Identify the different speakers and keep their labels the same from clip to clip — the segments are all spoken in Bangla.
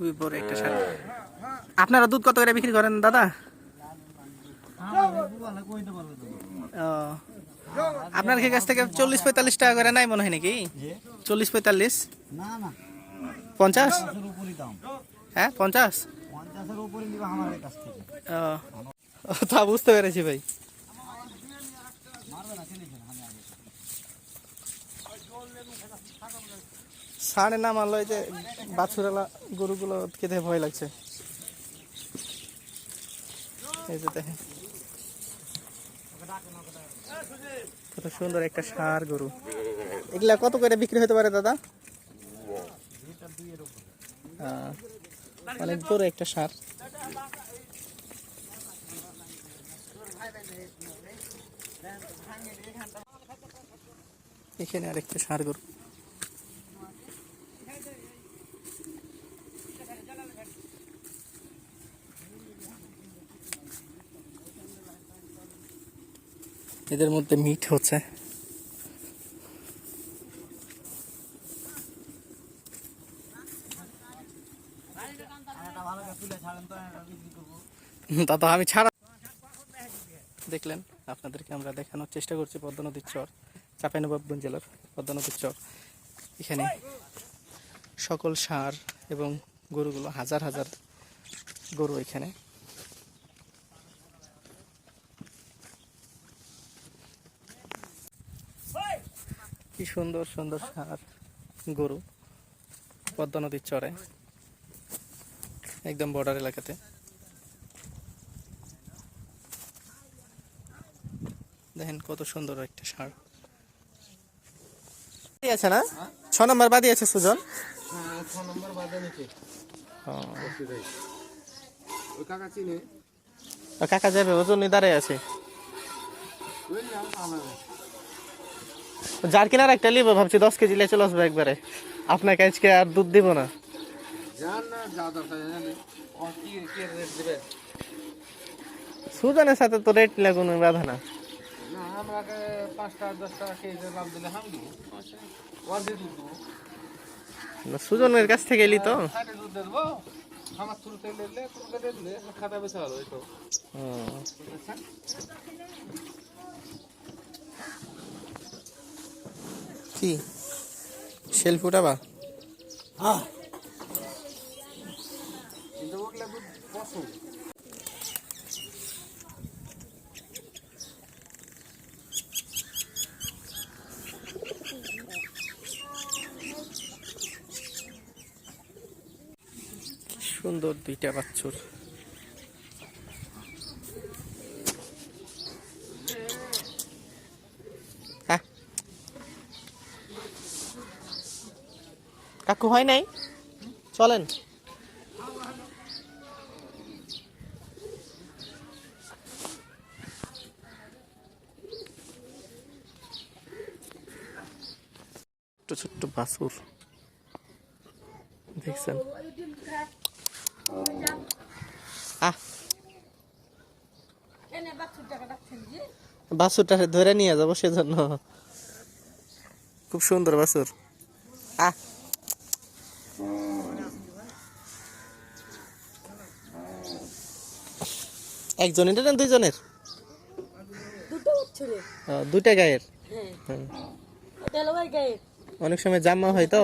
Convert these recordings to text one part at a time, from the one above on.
Speaker 1: খুবই বড় একটা সার আপনারা দুধ কত করে বিক্রি করেন দাদা? আপনার কাছ থেকে চল্লিশ পঁয়তাল্লিশ টাকা করে নাই মনে হয় নাকি? চল্লিশ পঁয়তাল্লিশ?
Speaker 2: না না
Speaker 1: পঞ্চাশ? হ্যাঁ পঞ্চাশ তা বুঝতে পেরেছি ভাই। সাড়ে না মারলো এই যে বাছুরালা গরুগুলো খেতে ভয় লাগছে। এই যে দেখেন। কত সুন্দর একটা সার গরু। এগুলা কত করে বিক্রি হতে পারে দাদা? অনেক বড় একটা সার। এখানে আরেকটা সার গরু। এদের মধ্যে মিট হচ্ছে। তো আমি ছাড়া দেখলেন, আপনাদেরকে আমরা দেখানোর চেষ্টা করছি পদ্মা নদীর চর, চাঁপাইনবাবগঞ্জ জেলার পদ্মা নদীর চর। এখানে সকল সার এবং গরুগুলো, হাজার হাজার গরু এখানে কি সুন্দর সুন্দর সার। গরু, পদ্মা নদীর চরে, একদম বর্ডার এলাকাতে। দেখেন কত সুন্দর একটা সার। আছে না? ছ নম্বর বাদি আছে, সুজন?
Speaker 2: কাকা
Speaker 1: যাবে, ওজন দাঁড়ায় আছে। যার কিনার একটা লিবো ভাবছি দশ কেজি লিয়ে চলে আসবে একবারে। আপনাকে আজকে আর দুধ দিব না। সুজনের সাথে তো রেট নিলে কোনো বাধা না।
Speaker 2: আমাকে পাঁচটা দশটা কেজি লাভ দিলে হাম দিব ওয়ান দিয়ে দুধ দেবো
Speaker 1: না, সুজনের কাছ থেকে এলি তো
Speaker 2: ষাটে দুধ দিয়ে দেবো আমার থ্রুতে নিলে তোমাকে দিয়ে দিলে খাতা বেশি ভালো হইতো
Speaker 1: হুম।
Speaker 2: আচ্ছা
Speaker 1: কি? সেলফ উঠাবা?
Speaker 2: পছন্দ
Speaker 1: সুন্দর দুইটা বাচ্চুর। কাকু হয় নাই? চলেন। ছোট্ট ছোট্ট বাসুর দেখছেন? আহ। বাসুরটা ধরে নিয়ে যাব সেজন্য। খুব সুন্দর বাসুর আহ। একজনের না দুইজনের?
Speaker 3: দুটো
Speaker 1: দুইটা গায়ের?
Speaker 3: হ্যাঁ।
Speaker 1: হুম।
Speaker 3: ডেলিভারি গায়ে
Speaker 1: অনেক সময় জামা হয় তো?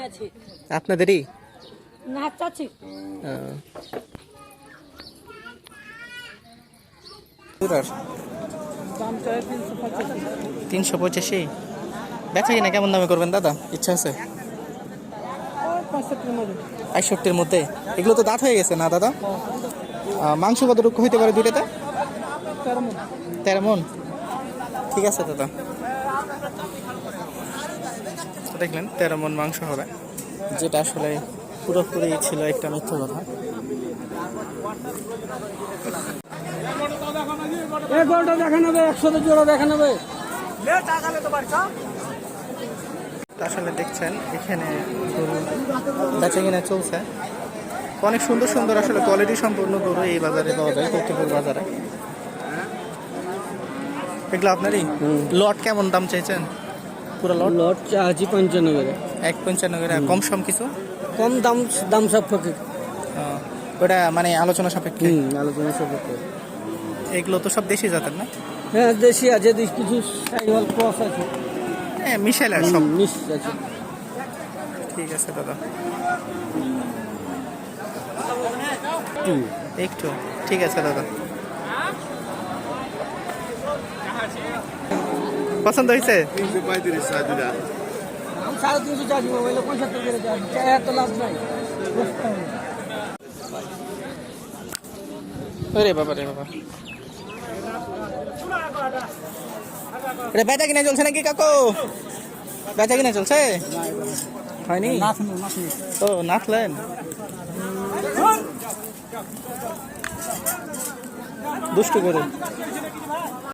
Speaker 3: আছে।
Speaker 1: আপনাদেরই?
Speaker 3: না চাচ্ছি
Speaker 1: আহ। তিনশো পঁচাশি। বেচা কিনা কেমন দামে করবেন দাদা? ইচ্ছা আছে? পঁয়ষট্টির মধ্যে। এগুলো তো দাঁত হয়ে গেছে না দাদা? মাংস কতটুকু হইতে পারে দুইটাতে? তেরো মন। ঠিক আছে দাদা। দেখলেন তেরো মন মাংস হবে। যেটা আসলে পুরোপুরি ছিল একটা মিথ্যা কথা।
Speaker 2: ঘণ্টা দেখা নেবে একশো জোড়া দেখা নেবে
Speaker 1: তো আসলে দেখছেন এখানে গরু বেচা কিনা চলছে। অনেক সুন্দর সুন্দর আসলে কোয়ালিটি সম্পূর্ণ গরু এই বাজারে পাওয়া যায় কর্তৃপুর বাজারে। এগুলো আপনারই? লট কেমন দাম চাইছেন? পুরো লট?
Speaker 4: লট চাহাজি পঞ্চান্ন
Speaker 1: এক পঞ্চান্ন করে কম সম কিছু?
Speaker 4: কম দাম দাম সাপেক্ষে।
Speaker 1: ওটা মানে আলোচনা সাপেক্ষে?
Speaker 4: আলোচনা সাপেক্ষে।
Speaker 1: এগুলো তো সব দেশি জাতের না?
Speaker 4: হ্যাঁ দেশি আছে দেশ কিছু সাইওয়াল ক্রস আছে।
Speaker 1: হ্যাঁ মিশেল আর সব।
Speaker 4: মিক্স আছে।
Speaker 1: ঠিক আছে দাদা। একটু ঠিক আছে দাদা। পছন্দ হয়েছে। আরে বাবা রে বাবা। এটা বেচা কিনা চলছে নাকি কাকু? বেচা কিনা চলছে? হয়নি? ও নাচলেন? দুষ্টু করে।